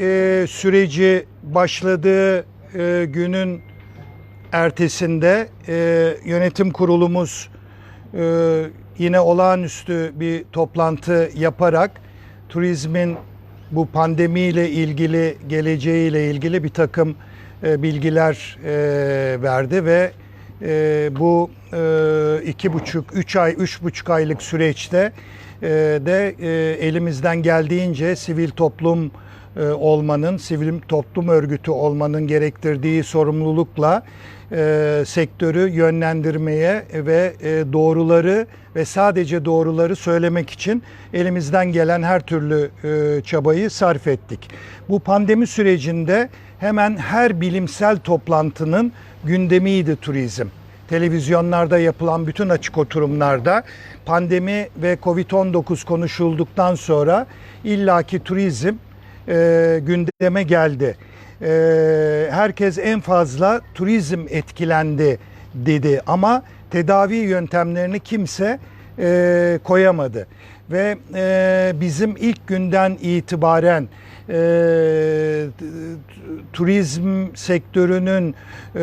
e, süreci başladığı e, günün ertesinde e, yönetim kurulumuz e, yine olağanüstü bir toplantı yaparak turizmin bu pandemiyle ilgili geleceğiyle ilgili bir takım e, bilgiler e, verdi ve e, bu e, iki buçuk, üç ay, üç buçuk aylık süreçte e, de e, elimizden geldiğince sivil toplum olmanın, sivil toplum örgütü olmanın gerektirdiği sorumlulukla e, sektörü yönlendirmeye ve e, doğruları ve sadece doğruları söylemek için elimizden gelen her türlü e, çabayı sarf ettik. Bu pandemi sürecinde hemen her bilimsel toplantının gündemiydi turizm televizyonlarda yapılan bütün açık oturumlarda pandemi ve Covid-19 konuşulduktan sonra illaki turizm e, gündeme geldi. E, herkes en fazla turizm etkilendi dedi ama tedavi yöntemlerini kimse e, koyamadı. Ve e, bizim ilk günden itibaren e, turizm sektörünün e,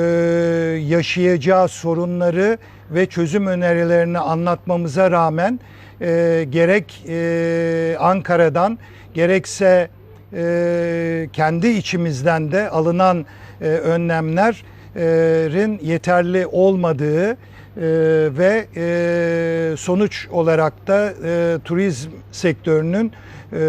yaşayacağı sorunları ve çözüm önerilerini anlatmamıza rağmen e, gerek e, Ankara'dan gerekse e, kendi içimizden de alınan e, önlemlerin yeterli olmadığı e, ve e, sonuç olarak da e, turizm sektörünün e,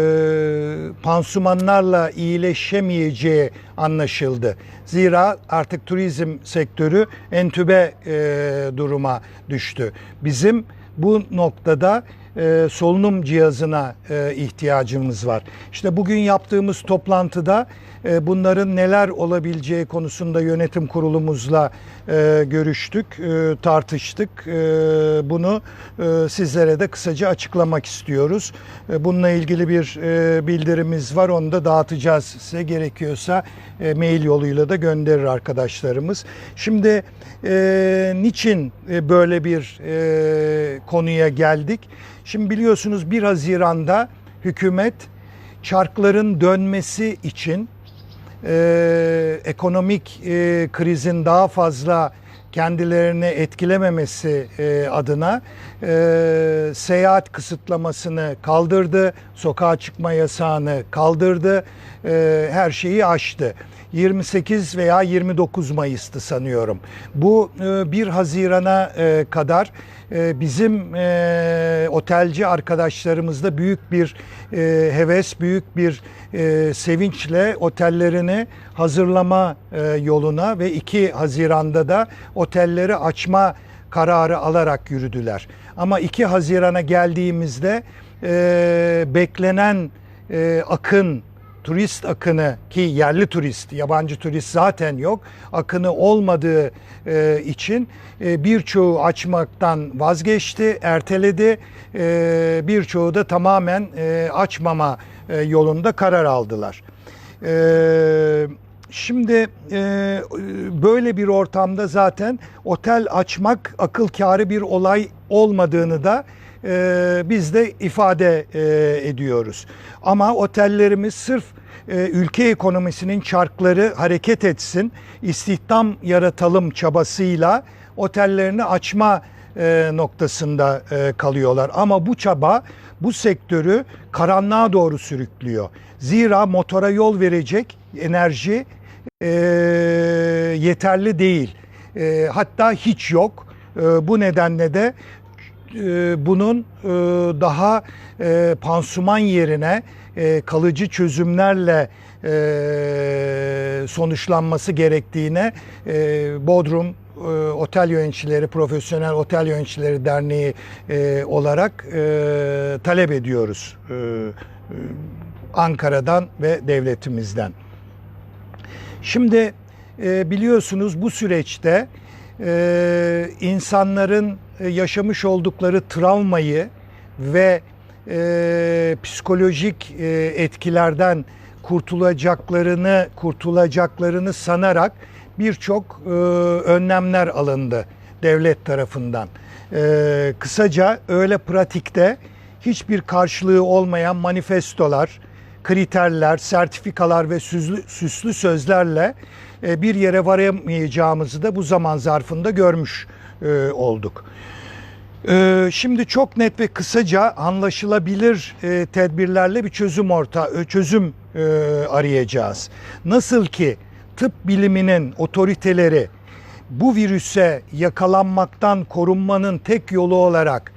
pansumanlarla iyileşemeyeceği anlaşıldı. Zira artık turizm sektörü entübe e, duruma düştü. Bizim bu noktada e, solunum cihazına e, ihtiyacımız var. İşte bugün yaptığımız toplantıda e, bunların neler olabileceği konusunda yönetim kurulumuzla e, görüştük, e, tartıştık. E, bunu e, sizlere de kısaca açıklamak istiyoruz. E, bununla ilgili bir e, bildirimiz var, onu da dağıtacağız size gerekiyorsa e, mail yoluyla da gönderir arkadaşlarımız. Şimdi e, niçin e, böyle bir e, konuya geldik? Şimdi biliyorsunuz 1 Haziran'da hükümet çarkların dönmesi için e, ekonomik e, krizin daha fazla kendilerini etkilememesi e, adına e, seyahat kısıtlamasını kaldırdı, sokağa çıkma yasağını kaldırdı, e, her şeyi aştı. 28 veya 29 Mayıs'tı sanıyorum. Bu e, 1 Haziran'a e, kadar e, bizim e, otelci arkadaşlarımızda büyük bir e, heves, büyük bir e, sevinçle otellerini hazırlama e, yoluna ve 2 Haziran'da da otelleri açma kararı alarak yürüdüler. Ama 2 Haziran'a geldiğimizde e, beklenen e, akın turist akını ki yerli turist, yabancı turist zaten yok. Akını olmadığı e, için e, birçoğu açmaktan vazgeçti, erteledi. E, birçoğu da tamamen e, açmama e, yolunda karar aldılar. E, Şimdi e, böyle bir ortamda zaten otel açmak akıl kârı bir olay olmadığını da e, biz de ifade e, ediyoruz. Ama otellerimiz sırf e, ülke ekonomisinin çarkları hareket etsin, istihdam yaratalım çabasıyla otellerini açma e, noktasında e, kalıyorlar. Ama bu çaba bu sektörü karanlığa doğru sürüklüyor. Zira motora yol verecek enerji yeterli değil. Hatta hiç yok. Bu nedenle de bunun e, daha e, pansuman yerine e, kalıcı çözümlerle sonuçlanması gerektiğine Bodrum Otel Yöneticileri, Profesyonel Otel Yöneticileri Derneği olarak talep ediyoruz Ankara'dan ve devletimizden. Şimdi biliyorsunuz bu süreçte insanların yaşamış oldukları travmayı ve e, psikolojik e, etkilerden kurtulacaklarını kurtulacaklarını sanarak birçok e, önlemler alındı devlet tarafından. E, kısaca öyle pratikte hiçbir karşılığı olmayan manifestolar, kriterler, sertifikalar ve süslü, süslü sözlerle e, bir yere varamayacağımızı da bu zaman zarfında görmüş e, olduk. Ee, Şimdi çok net ve kısaca anlaşılabilir e, tedbirlerle bir çözüm orta ö- çözüm e, arayacağız. Nasıl ki tıp biliminin otoriteleri bu virüse yakalanmaktan korunmanın tek yolu olarak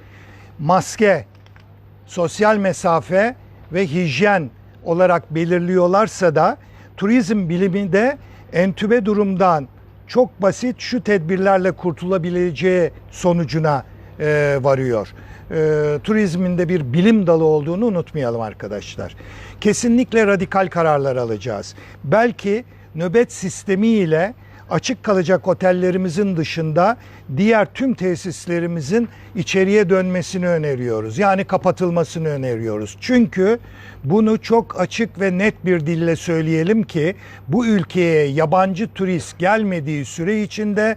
maske, sosyal mesafe ve hijyen olarak belirliyorlarsa da turizm bilimi de entübe durumdan çok basit şu tedbirlerle kurtulabileceği sonucuna e, varıyor. E, turizmin de bir bilim dalı olduğunu unutmayalım arkadaşlar. Kesinlikle radikal kararlar alacağız. Belki nöbet sistemi ile açık kalacak otellerimizin dışında diğer tüm tesislerimizin içeriye dönmesini öneriyoruz. Yani kapatılmasını öneriyoruz. Çünkü bunu çok açık ve net bir dille söyleyelim ki bu ülkeye yabancı turist gelmediği süre içinde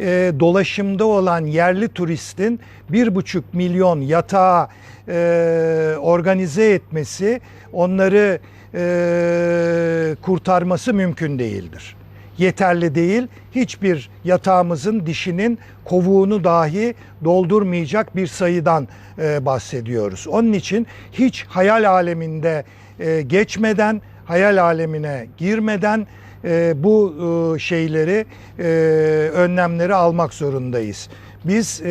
e, dolaşımda olan yerli turistin bir buçuk milyon yatağa e, organize etmesi, onları e, kurtarması mümkün değildir yeterli değil. Hiçbir yatağımızın dişinin kovuğunu dahi doldurmayacak bir sayıdan e, bahsediyoruz. Onun için hiç hayal aleminde e, geçmeden, hayal alemine girmeden e, bu e, şeyleri, e, önlemleri almak zorundayız. Biz e,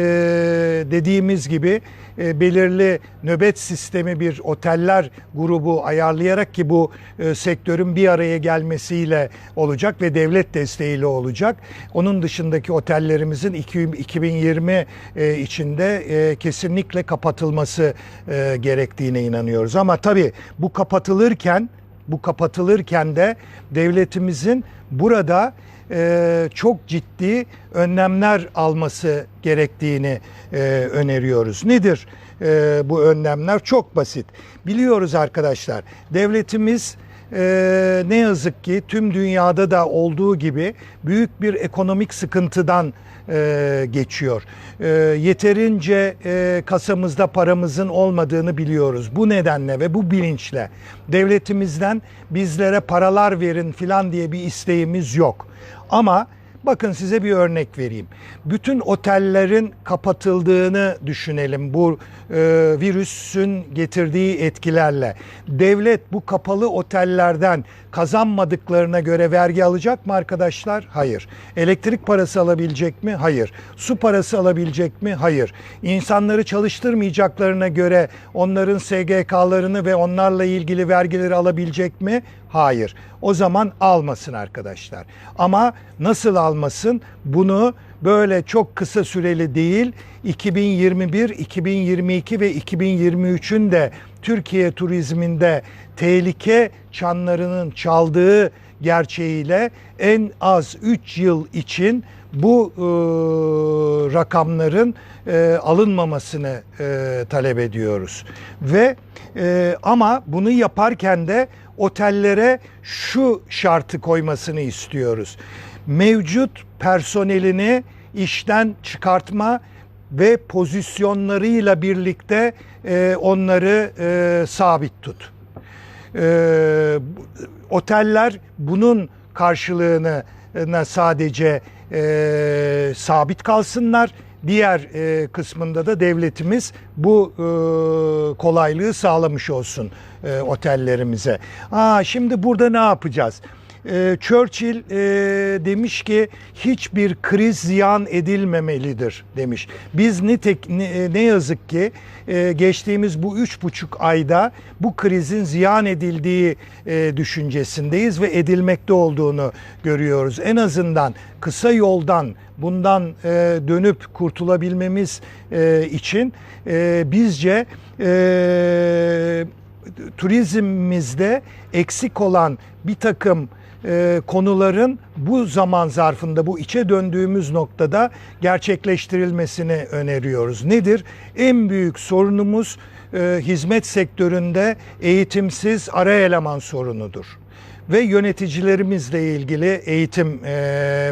dediğimiz gibi e, belirli nöbet sistemi bir oteller grubu ayarlayarak ki bu e, sektörün bir araya gelmesiyle olacak ve devlet desteğiyle olacak. Onun dışındaki otellerimizin iki- 2020 e, içinde e, kesinlikle kapatılması e, gerektiğine inanıyoruz. Ama tabii bu kapatılırken bu kapatılırken de devletimizin burada e, çok ciddi önlemler alması gerektiğini e, öneriyoruz. Nedir e, bu önlemler? Çok basit. Biliyoruz arkadaşlar devletimiz e, ne yazık ki tüm dünyada da olduğu gibi büyük bir ekonomik sıkıntıdan e, geçiyor. E, yeterince e, kasamızda paramızın olmadığını biliyoruz. Bu nedenle ve bu bilinçle devletimizden bizlere paralar verin filan diye bir isteğimiz yok. Ama Bakın size bir örnek vereyim. Bütün otellerin kapatıldığını düşünelim bu e, virüsün getirdiği etkilerle. Devlet bu kapalı otellerden kazanmadıklarına göre vergi alacak mı arkadaşlar? Hayır. Elektrik parası alabilecek mi? Hayır. Su parası alabilecek mi? Hayır. İnsanları çalıştırmayacaklarına göre onların SGK'larını ve onlarla ilgili vergileri alabilecek mi? Hayır. O zaman almasın arkadaşlar. Ama nasıl almasın? Bunu böyle çok kısa süreli değil 2021, 2022 ve 2023'ün de Türkiye turizminde tehlike çanlarının çaldığı gerçeğiyle en az 3 yıl için bu e, rakamların e, alınmamasını e, talep ediyoruz. Ve e, ama bunu yaparken de otellere şu şartı koymasını istiyoruz. Mevcut personelini işten çıkartma ve pozisyonlarıyla birlikte e, onları e, sabit tut. E, oteller bunun karşılığını e, sadece e, sabit kalsınlar. Diğer e, kısmında da devletimiz bu e, kolaylığı sağlamış olsun e, otellerimize. Aa, şimdi burada ne yapacağız? E, Churchill e, demiş ki hiçbir kriz ziyan edilmemelidir demiş. Biz ne, tek, ne, ne yazık ki e, geçtiğimiz bu üç buçuk ayda bu krizin ziyan edildiği e, düşüncesindeyiz ve edilmekte olduğunu görüyoruz. En azından kısa yoldan bundan e, dönüp kurtulabilmemiz e, için e, bizce e, turizmimizde eksik olan bir takım e, konuların bu zaman zarfında bu içe döndüğümüz noktada gerçekleştirilmesini öneriyoruz. Nedir? En büyük sorunumuz e, hizmet sektöründe eğitimsiz ara eleman sorunudur ve yöneticilerimizle ilgili eğitim e,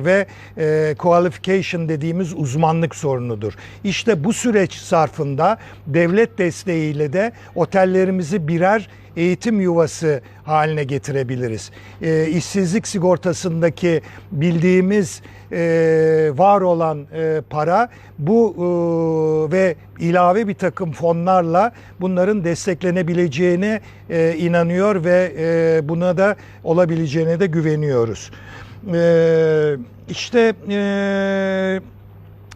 ve e, qualification dediğimiz uzmanlık sorunudur. İşte bu süreç zarfında devlet desteğiyle de otellerimizi birer eğitim yuvası haline getirebiliriz. E, işsizlik sigortasındaki bildiğimiz e, var olan e, para bu e, ve ilave bir takım fonlarla bunların desteklenebileceğine e, inanıyor ve e, buna da olabileceğine de güveniyoruz. E, işte e,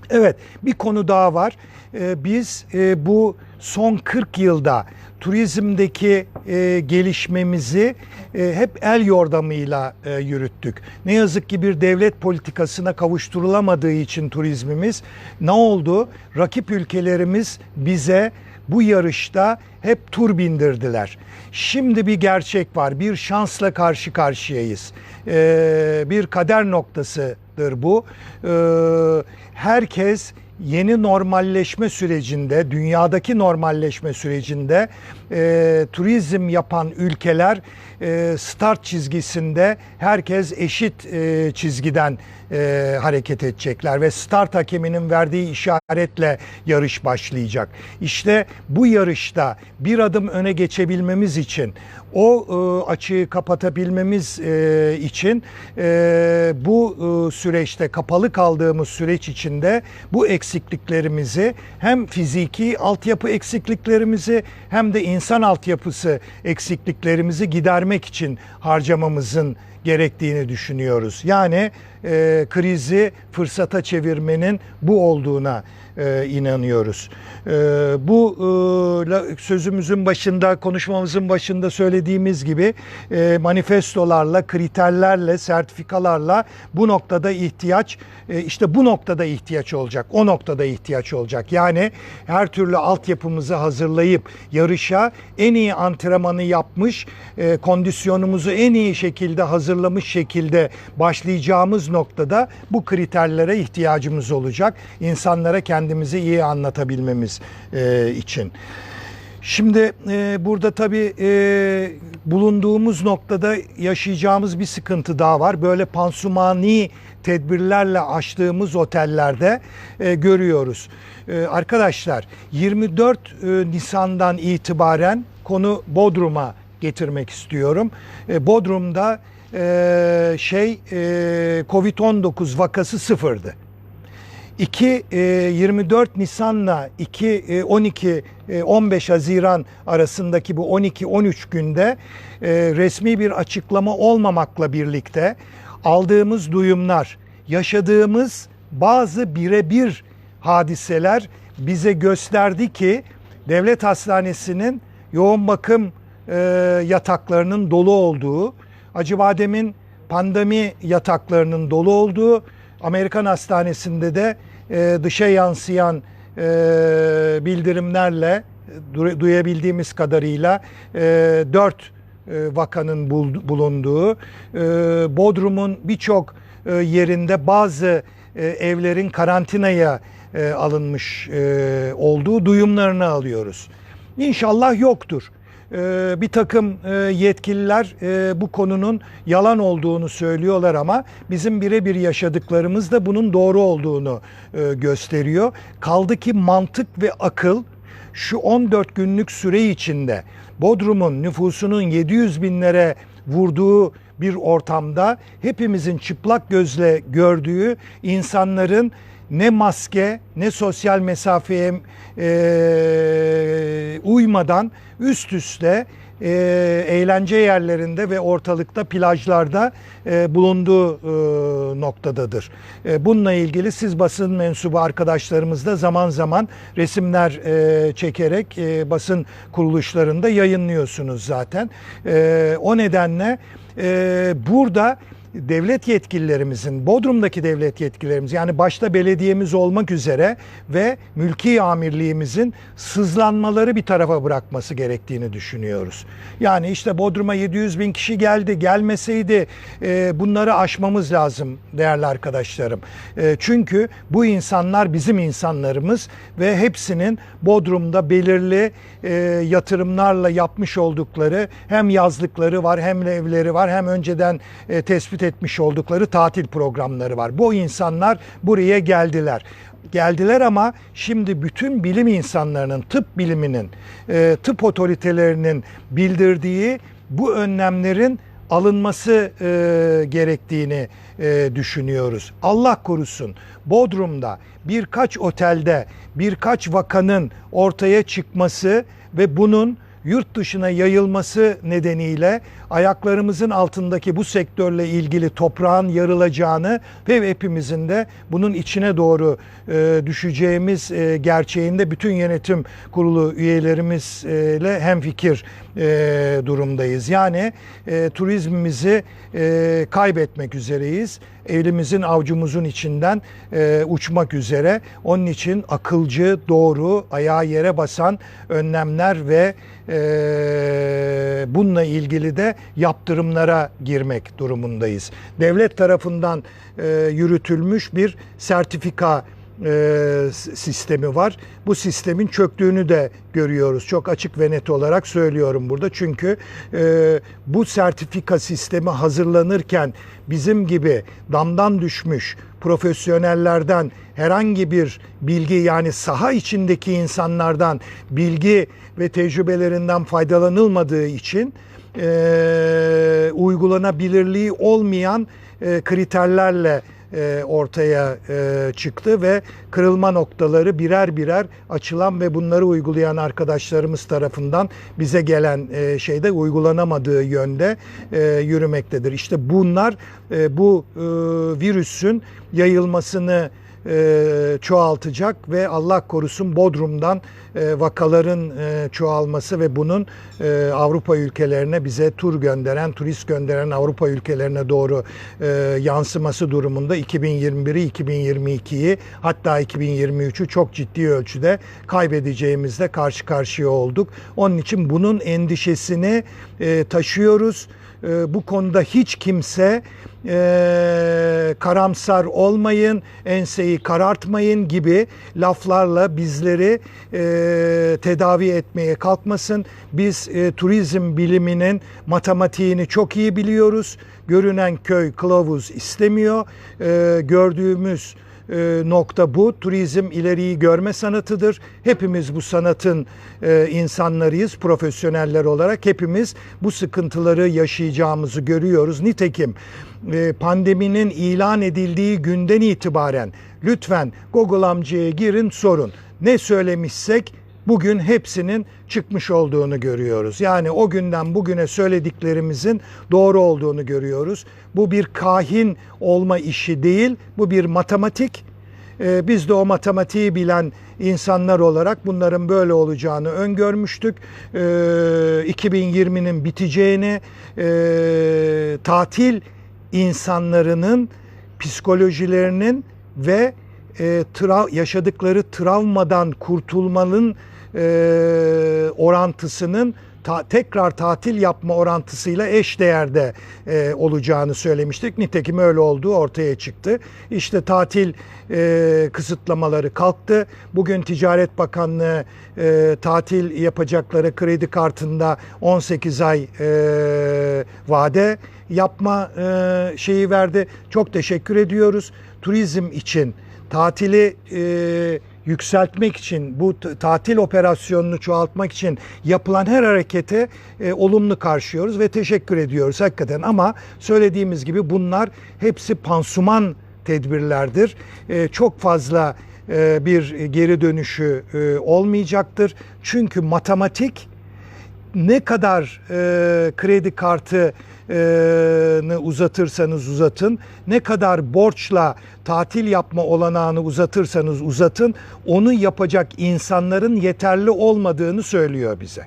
evet bir konu daha var. E, biz e, bu son 40 yılda turizmdeki e, gelişmemizi e, hep el yordamıyla yürüttük. Ne yazık ki bir devlet politikasına kavuşturulamadığı için turizmimiz ne oldu? Rakip ülkelerimiz bize bu yarışta hep tur bindirdiler. Şimdi bir gerçek var. Bir şansla karşı karşıyayız. Ee, bir kader noktasıdır bu. Ee, herkes yeni normalleşme sürecinde, dünyadaki normalleşme sürecinde e, turizm yapan ülkeler e, start çizgisinde herkes eşit e, çizgiden e, hareket edecekler ve start hakeminin verdiği işaretle yarış başlayacak. İşte bu yarışta bir adım öne geçebilmemiz için o e, açığı kapatabilmemiz e, için e, bu e, süreçte kapalı kaldığımız süreç içinde bu eksikliklerimizi hem fiziki altyapı eksikliklerimizi hem de insan altyapısı eksikliklerimizi gidermek için harcamamızın gerektiğini düşünüyoruz. Yani e, krizi fırsata çevirmenin bu olduğuna e, inanıyoruz. E, bu e, sözümüzün başında, konuşmamızın başında söylediğimiz gibi e, manifestolarla, kriterlerle, sertifikalarla bu noktada ihtiyaç, e, işte bu noktada ihtiyaç olacak, o noktada ihtiyaç olacak. Yani her türlü altyapımızı hazırlayıp yarışa en iyi antrenmanı yapmış, e, kondisyonumuzu en iyi şekilde hazırlamış şekilde başlayacağımız noktada bu kriterlere ihtiyacımız olacak. İnsanlara kendimizi iyi anlatabilmemiz e, için. Şimdi e, burada tabii e, bulunduğumuz noktada yaşayacağımız bir sıkıntı daha var. Böyle pansumani tedbirlerle açtığımız otellerde e, görüyoruz. E, arkadaşlar 24 e, Nisan'dan itibaren konu Bodrum'a getirmek istiyorum. E, Bodrum'da e, şey e, Covid-19 vakası sıfırdı. 2 24 Nisan'la 2 12 15 Haziran arasındaki bu 12-13 günde e, resmi bir açıklama olmamakla birlikte aldığımız duyumlar, yaşadığımız bazı birebir hadiseler bize gösterdi ki devlet hastanesinin yoğun bakım e, yataklarının dolu olduğu, Acıbadem'in pandemi yataklarının dolu olduğu, Amerikan hastanesinde de e, dışa yansıyan e, bildirimlerle du- duyabildiğimiz kadarıyla e, 4 e, vakanın bul- bulunduğu, e, Bodrum'un birçok e, yerinde bazı e, evlerin karantinaya e, alınmış e, olduğu duyumlarını alıyoruz. İnşallah yoktur. Ee, bir takım e, yetkililer e, bu konunun yalan olduğunu söylüyorlar ama bizim birebir yaşadıklarımız da bunun doğru olduğunu e, gösteriyor. Kaldı ki mantık ve akıl şu 14 günlük süre içinde Bodrum'un nüfusunun 700 binlere vurduğu bir ortamda hepimizin çıplak gözle gördüğü insanların ne maske ne sosyal mesafeye e, uymadan üst üste e, eğlence yerlerinde ve ortalıkta plajlarda e, bulunduğu e, noktadadır. E, bununla ilgili siz basın mensubu arkadaşlarımız da zaman zaman resimler e, çekerek e, basın kuruluşlarında yayınlıyorsunuz zaten. E, o nedenle e, burada devlet yetkililerimizin, Bodrum'daki devlet yetkililerimiz yani başta belediyemiz olmak üzere ve mülki amirliğimizin sızlanmaları bir tarafa bırakması gerektiğini düşünüyoruz. Yani işte Bodrum'a 700 bin kişi geldi, gelmeseydi e, bunları aşmamız lazım değerli arkadaşlarım. E, çünkü bu insanlar bizim insanlarımız ve hepsinin Bodrum'da belirli e, yatırımlarla yapmış oldukları hem yazlıkları var hem evleri var hem önceden e, tespit etmiş oldukları tatil programları var. Bu insanlar buraya geldiler. geldiler ama şimdi bütün bilim insanlarının, tıp biliminin, e, tıp otoritelerinin bildirdiği bu önlemlerin alınması e, gerektiğini e, düşünüyoruz. Allah korusun Bodrum'da birkaç otelde birkaç vakanın ortaya çıkması ve bunun yurt dışına yayılması nedeniyle ayaklarımızın altındaki bu sektörle ilgili toprağın yarılacağını ve hepimizin de bunun içine doğru e, düşeceğimiz e, gerçeğinde bütün yönetim kurulu üyelerimizle hemfikir e, durumdayız. Yani e, turizmimizi e, kaybetmek üzereyiz. Elimizin avcumuzun içinden e, uçmak üzere. Onun için akılcı, doğru, ayağı yere basan önlemler ve e, bununla ilgili de yaptırımlara girmek durumundayız. Devlet tarafından e, yürütülmüş bir sertifika e, sistemi var. Bu sistemin çöktüğünü de görüyoruz. Çok açık ve net olarak söylüyorum burada. Çünkü e, bu sertifika sistemi hazırlanırken bizim gibi damdan düşmüş profesyonellerden herhangi bir bilgi yani saha içindeki insanlardan bilgi ve tecrübelerinden faydalanılmadığı için e, uygulanabilirliği olmayan e, kriterlerle e, ortaya e, çıktı ve kırılma noktaları birer birer açılan ve bunları uygulayan arkadaşlarımız tarafından bize gelen e, şeyde uygulanamadığı yönde e, yürümektedir. İşte bunlar e, bu e, virüsün yayılmasını e, çoğaltacak ve Allah korusun Bodrum'dan e, vakaların e, çoğalması ve bunun e, Avrupa ülkelerine bize tur gönderen, turist gönderen Avrupa ülkelerine doğru yansıması durumunda 2021'i, 2022'yi hatta 2023'ü çok ciddi ölçüde kaybedeceğimizle karşı karşıya olduk. Onun için bunun endişesini e, taşıyoruz. E, bu konuda hiç kimse e, karamsar olmayın, enseyi karartmayın gibi laflarla bizleri e, tedavi etmeye kalkmasın. Biz e, turizm biliminin matematiğini çok iyi biliyoruz. Görünen köy kılavuz istemiyor. E, gördüğümüz nokta bu. Turizm ileriyi görme sanatıdır. Hepimiz bu sanatın e, insanlarıyız profesyoneller olarak. Hepimiz bu sıkıntıları yaşayacağımızı görüyoruz. Nitekim e, pandeminin ilan edildiği günden itibaren lütfen Google amcaya girin sorun. Ne söylemişsek bugün hepsinin çıkmış olduğunu görüyoruz. Yani o günden bugüne söylediklerimizin doğru olduğunu görüyoruz. Bu bir kahin olma işi değil, bu bir matematik. Ee, biz de o matematiği bilen insanlar olarak bunların böyle olacağını öngörmüştük. Ee, 2020'nin biteceğini, e, tatil insanlarının psikolojilerinin ve e, yaşadıkları travmadan kurtulmanın e, orantısının ta- tekrar tatil yapma orantısıyla eş değerde e, olacağını söylemiştik. Nitekim öyle olduğu ortaya çıktı. İşte tatil e, kısıtlamaları kalktı. Bugün Ticaret Bakanlığı e, tatil yapacakları kredi kartında 18 ay e, vade yapma e, şeyi verdi. Çok teşekkür ediyoruz. Turizm için tatili e, yükseltmek için, bu tatil operasyonunu çoğaltmak için yapılan her harekete e, olumlu karşılıyoruz ve teşekkür ediyoruz hakikaten. Ama söylediğimiz gibi bunlar hepsi pansuman tedbirlerdir. E, çok fazla e, bir geri dönüşü e, olmayacaktır. Çünkü matematik ne kadar e, kredi kartı uzatırsanız uzatın, ne kadar borçla tatil yapma olanağını uzatırsanız uzatın, onu yapacak insanların yeterli olmadığını söylüyor bize.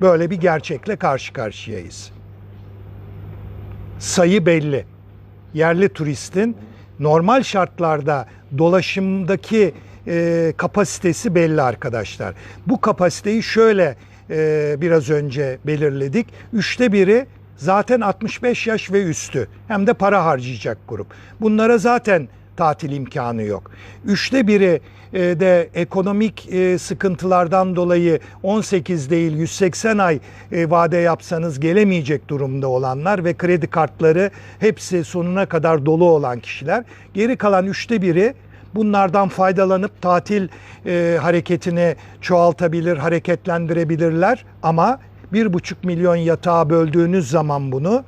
Böyle bir gerçekle karşı karşıyayız. Sayı belli. Yerli turistin normal şartlarda dolaşımdaki e, kapasitesi belli arkadaşlar. Bu kapasiteyi şöyle e, biraz önce belirledik. Üçte biri zaten 65 yaş ve üstü hem de para harcayacak grup. Bunlara zaten tatil imkanı yok. Üçte biri e, de ekonomik e, sıkıntılardan dolayı 18 değil 180 ay e, vade yapsanız gelemeyecek durumda olanlar ve kredi kartları hepsi sonuna kadar dolu olan kişiler. Geri kalan üçte biri bunlardan faydalanıp tatil e, hareketini çoğaltabilir, hareketlendirebilirler. Ama bir buçuk milyon yatağa böldüğünüz zaman bunu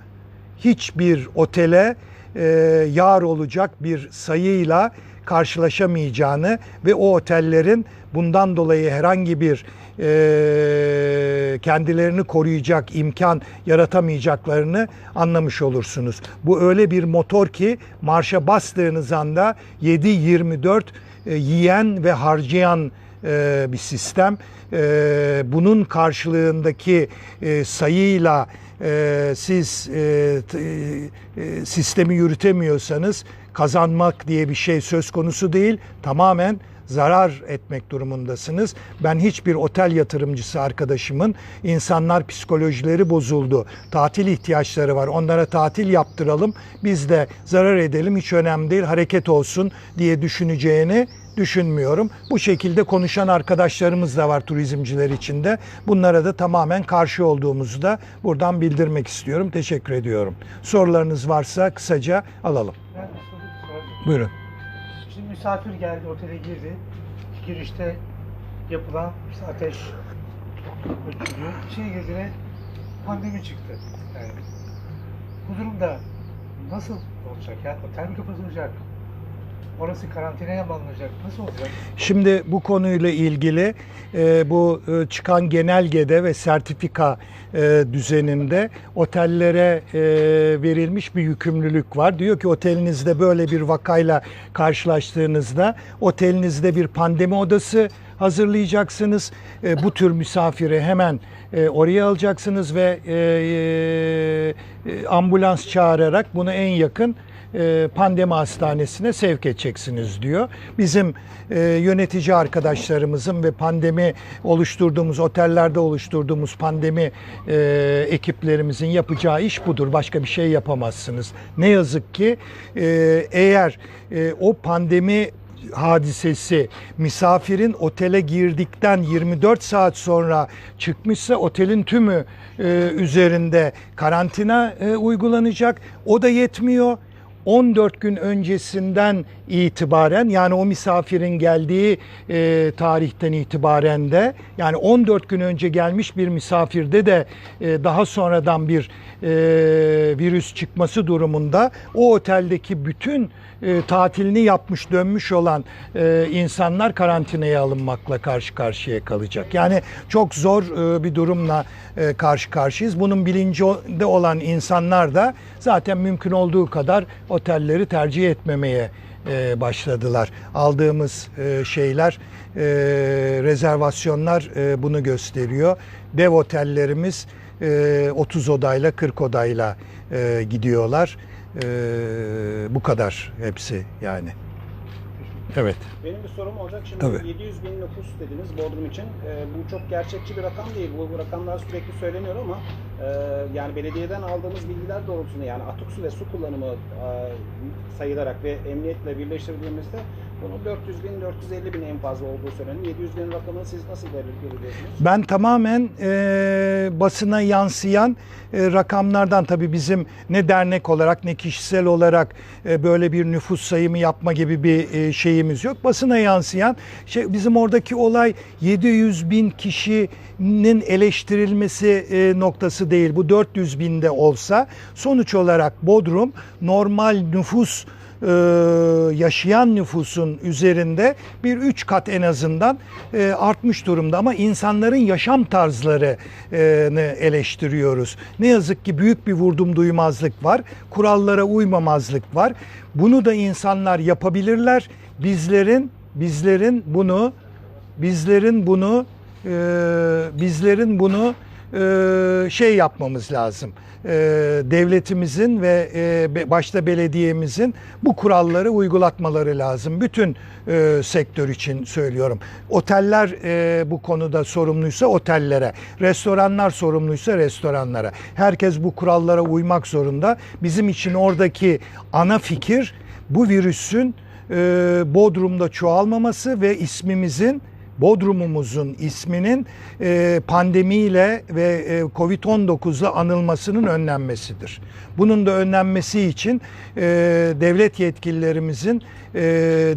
hiçbir otele e, yar olacak bir sayıyla karşılaşamayacağını ve o otellerin bundan dolayı herhangi bir e, kendilerini koruyacak imkan yaratamayacaklarını anlamış olursunuz. Bu öyle bir motor ki marşa bastığınız anda 7-24 e, yiyen ve harcayan e, bir sistem. E, bunun karşılığındaki e, sayıyla e, siz e, t- e, sistemi yürütemiyorsanız kazanmak diye bir şey söz konusu değil. Tamamen zarar etmek durumundasınız. Ben hiçbir otel yatırımcısı arkadaşımın insanlar psikolojileri bozuldu. Tatil ihtiyaçları var. Onlara tatil yaptıralım. Biz de zarar edelim. Hiç önemli değil. Hareket olsun diye düşüneceğini düşünmüyorum. Bu şekilde konuşan arkadaşlarımız da var turizmciler içinde. Bunlara da tamamen karşı olduğumuzu da buradan bildirmek istiyorum. Teşekkür ediyorum. Sorularınız varsa kısaca alalım. Buyurun. Misafir geldi, otele girdi. Girişte yapılan işte ateş ölçülüyor. İçeri girdiğine pandemi çıktı. Yani bu durumda nasıl olacak ya? Otel mi kapatılacak? Orası karantinaya mı alınacak? Nasıl olacak? Şimdi bu konuyla ilgili e, bu e, çıkan genelgede ve sertifika e, düzeninde otellere e, verilmiş bir yükümlülük var. Diyor ki otelinizde böyle bir vakayla karşılaştığınızda otelinizde bir pandemi odası hazırlayacaksınız. Bu tür misafiri hemen oraya alacaksınız ve ambulans çağırarak bunu en yakın pandemi hastanesine sevk edeceksiniz diyor. Bizim e, yönetici arkadaşlarımızın ve pandemi oluşturduğumuz otellerde oluşturduğumuz pandemi e, ekiplerimizin yapacağı iş budur. Başka bir şey yapamazsınız. Ne yazık ki e, eğer e, o pandemi hadisesi misafirin otele girdikten 24 saat sonra çıkmışsa otelin tümü e, üzerinde karantina e, uygulanacak. O da yetmiyor. 14 gün öncesinden itibaren yani o misafirin geldiği e, tarihten itibaren de yani 14 gün önce gelmiş bir misafirde de e, daha sonradan bir e, virüs çıkması durumunda o oteldeki bütün e, tatilini yapmış dönmüş olan e, insanlar karantinaya alınmakla karşı karşıya kalacak. Yani çok zor e, bir durumla e, karşı karşıyayız. Bunun bilincinde olan insanlar da zaten mümkün olduğu kadar otelleri tercih etmemeye e, başladılar. Aldığımız e, şeyler, e, rezervasyonlar e, bunu gösteriyor. Dev otellerimiz e, 30 odayla 40 odayla e, gidiyorlar. E, bu kadar hepsi yani. Evet. Benim bir sorum olacak. Şimdi Tabii. 700 bin nüfus dediniz Bodrum için. Ee, bu çok gerçekçi bir rakam değil. Bu, bu rakamlar sürekli söyleniyor ama e, yani belediyeden aldığımız bilgiler doğrultusunda yani atık su ve su kullanımı e, sayılarak ve emniyetle birleştirildiğimizde bunun 400 bin, 450 bin en fazla olduğu söyleniyor. 700 bin rakamını siz nasıl belirliyorsunuz? Ben tamamen e, basına yansıyan e, rakamlardan tabii bizim ne dernek olarak ne kişisel olarak e, böyle bir nüfus sayımı yapma gibi bir e, şeyimiz yok. Basına yansıyan şey bizim oradaki olay 700 bin kişinin eleştirilmesi e, noktası değil. Bu 400 binde olsa sonuç olarak Bodrum normal nüfus e, yaşayan nüfusun üzerinde bir üç kat en azından e, artmış durumda ama insanların yaşam tarzlarını eleştiriyoruz. Ne yazık ki büyük bir vurdum duymazlık var, kurallara uymamazlık var. Bunu da insanlar yapabilirler. Bizlerin bizlerin bunu bizlerin bunu e, bizlerin bunu şey yapmamız lazım. E, devletimizin ve e, başta belediyemizin bu kuralları uygulatmaları lazım. Bütün e, sektör için söylüyorum. Oteller e, bu konuda sorumluysa otellere, restoranlar sorumluysa restoranlara. Herkes bu kurallara uymak zorunda. Bizim için oradaki ana fikir bu virüsün Bodrum'da çoğalmaması ve ismimizin Bodrum'umuzun isminin e, pandemiyle ve e, Covid-19'la anılmasının önlenmesidir. Bunun da önlenmesi için e, devlet yetkililerimizin e,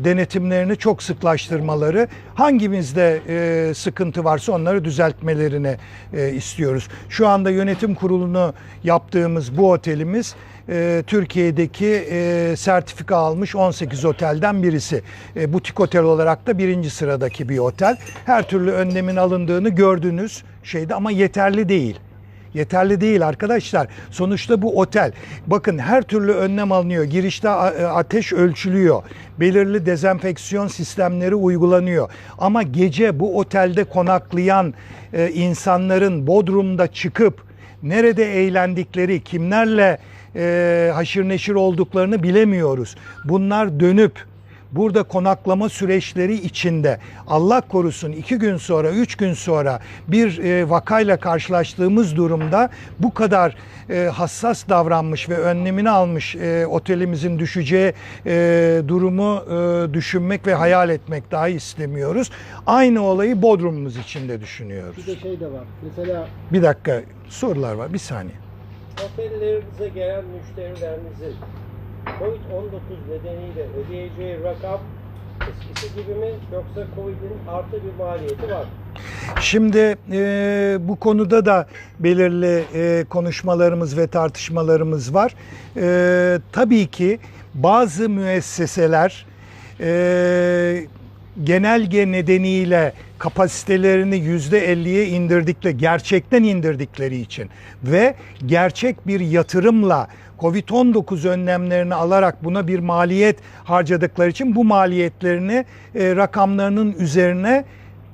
denetimlerini çok sıklaştırmaları, hangimizde e, sıkıntı varsa onları düzeltmelerini e, istiyoruz. Şu anda yönetim kurulunu yaptığımız bu otelimiz e, Türkiye'deki e, sertifika almış 18 otelden birisi. E, butik otel olarak da birinci sıradaki bir otel. Her türlü önlemin alındığını gördünüz şeyde ama yeterli değil. Yeterli değil arkadaşlar. Sonuçta bu otel. Bakın her türlü önlem alınıyor. Girişte e, ateş ölçülüyor. Belirli dezenfeksiyon sistemleri uygulanıyor. Ama gece bu otelde konaklayan insanların Bodrum'da çıkıp nerede eğlendikleri, kimlerle e, haşır neşir olduklarını bilemiyoruz. Bunlar dönüp burada konaklama süreçleri içinde Allah korusun iki gün sonra, üç gün sonra bir e, vakayla karşılaştığımız durumda bu kadar e, hassas davranmış ve önlemini almış e, otelimizin düşeceği e, durumu e, düşünmek ve hayal etmek dahi istemiyoruz. Aynı olayı Bodrum'umuz için de düşünüyoruz. Bir de şey de var. Mesela Bir dakika sorular var bir saniye. Otellerinize gelen müşterilerinizin COVID-19 nedeniyle ödeyeceği rakam eskisi gibi mi yoksa COVID'in artı bir maliyeti var? Şimdi e, bu konuda da belirli e, konuşmalarımız ve tartışmalarımız var. E, tabii ki bazı müesseseler e, genelge nedeniyle kapasitelerini yüzde 50'ye indirdikleri, gerçekten indirdikleri için ve gerçek bir yatırımla Covid-19 önlemlerini alarak buna bir maliyet harcadıkları için bu maliyetlerini e, rakamlarının üzerine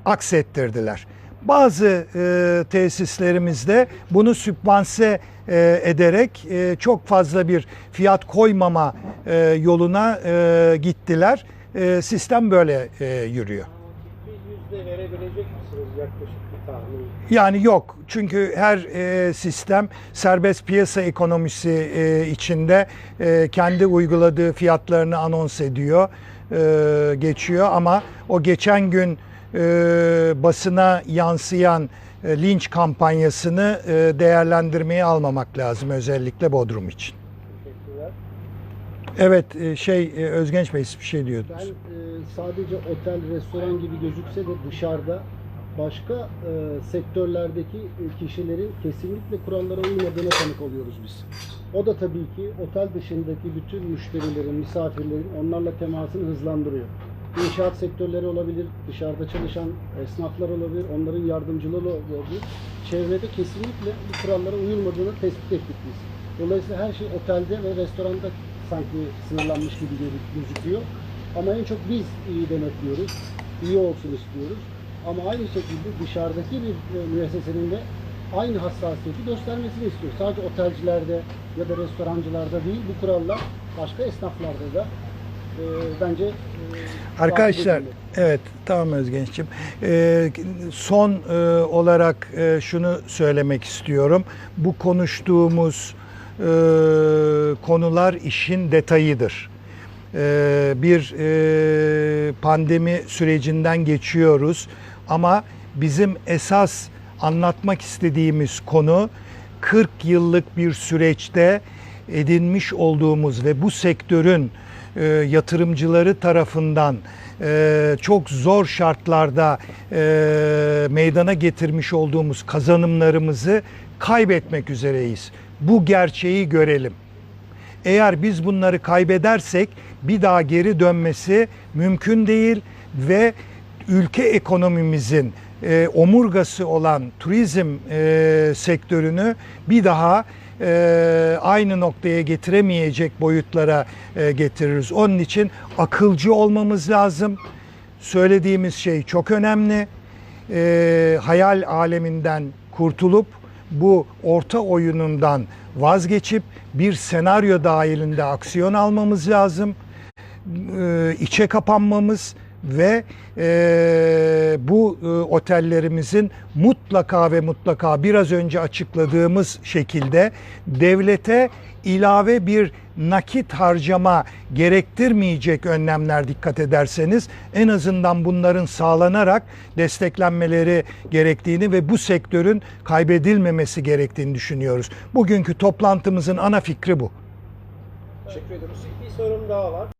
aksettirdiler. Bazı e, tesislerimizde bunu sübvanse e, ederek e, çok fazla bir fiyat koymama e, yoluna e, gittiler. E, sistem böyle e, yürüyor. Bir yüzde verebilecek misiniz yaklaşık bir tahmin? Yani yok çünkü her e, sistem serbest piyasa ekonomisi e, içinde e, kendi uyguladığı fiyatlarını anons ediyor, e, geçiyor ama o geçen gün e, basına yansıyan e, linç kampanyasını e, değerlendirmeye almamak lazım özellikle Bodrum için. Evet e, şey e, Özgenç Bey bir şey diyordu. ben e, sadece otel, restoran gibi gözükse de dışarıda başka sektörlerdeki kişilerin kesinlikle kurallara uymadığına tanık oluyoruz biz. O da tabii ki otel dışındaki bütün müşterilerin, misafirlerin onlarla temasını hızlandırıyor. İnşaat sektörleri olabilir, dışarıda çalışan esnaflar olabilir, onların yardımcıları olabilir. Çevrede kesinlikle bu kurallara uyulmadığını tespit ettik biz. Dolayısıyla her şey otelde ve restoranda sanki sınırlanmış gibi gözü- gözüküyor. Ama en çok biz iyi denetliyoruz, iyi olsun istiyoruz. Ama aynı şekilde dışarıdaki bir e, müessesenin de aynı hassasiyeti göstermesini istiyoruz. Sadece otelcilerde ya da restorancılarda değil, bu kurallar başka esnaflarda da e, bence e, Arkadaşlar evet tamam Özgenç'ciğim. Son e, olarak e, şunu söylemek istiyorum. Bu konuştuğumuz e, konular işin detayıdır. Ee, bir e, pandemi sürecinden geçiyoruz ama bizim esas anlatmak istediğimiz konu 40 yıllık bir süreçte edinmiş olduğumuz ve bu sektörün e, yatırımcıları tarafından e, çok zor şartlarda e, meydana getirmiş olduğumuz kazanımlarımızı kaybetmek üzereyiz. Bu gerçeği görelim. Eğer biz bunları kaybedersek bir daha geri dönmesi mümkün değil ve ülke ekonomimizin e, omurgası olan turizm e, sektörünü bir daha e, aynı noktaya getiremeyecek boyutlara e, getiririz. Onun için akılcı olmamız lazım. Söylediğimiz şey çok önemli. E, hayal aleminden kurtulup bu orta oyunundan vazgeçip bir senaryo dahilinde aksiyon almamız lazım. E, içe kapanmamız ve e, bu e, otellerimizin mutlaka ve mutlaka biraz önce açıkladığımız şekilde devlete ilave bir nakit harcama gerektirmeyecek önlemler dikkat ederseniz en azından bunların sağlanarak desteklenmeleri gerektiğini ve bu sektörün kaybedilmemesi gerektiğini düşünüyoruz. Bugünkü toplantımızın ana fikri bu. Teşekkür ediyoruz. Bir sorum daha var.